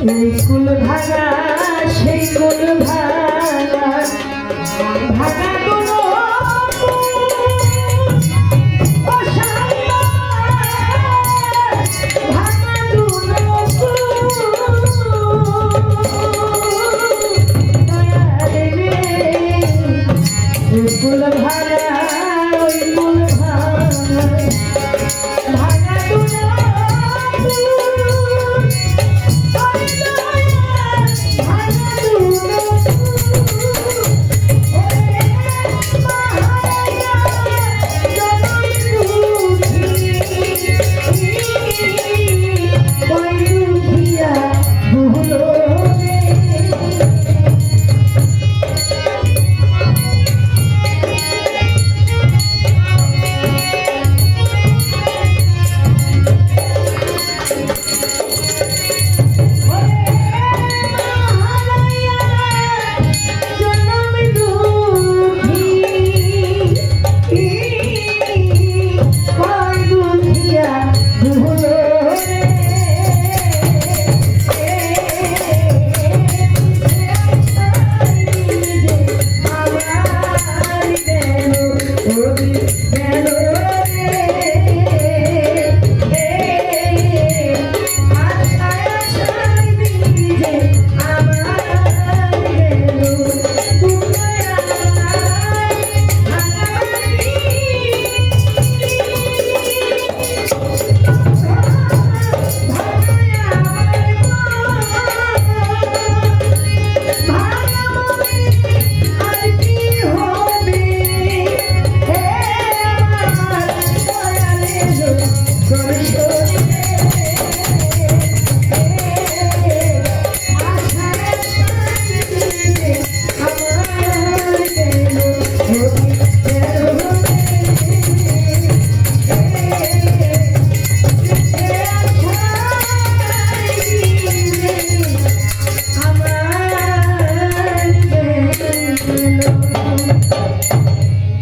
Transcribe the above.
কুল ভাঙা সেই কুল ভাঙা। ভাঙা গুলো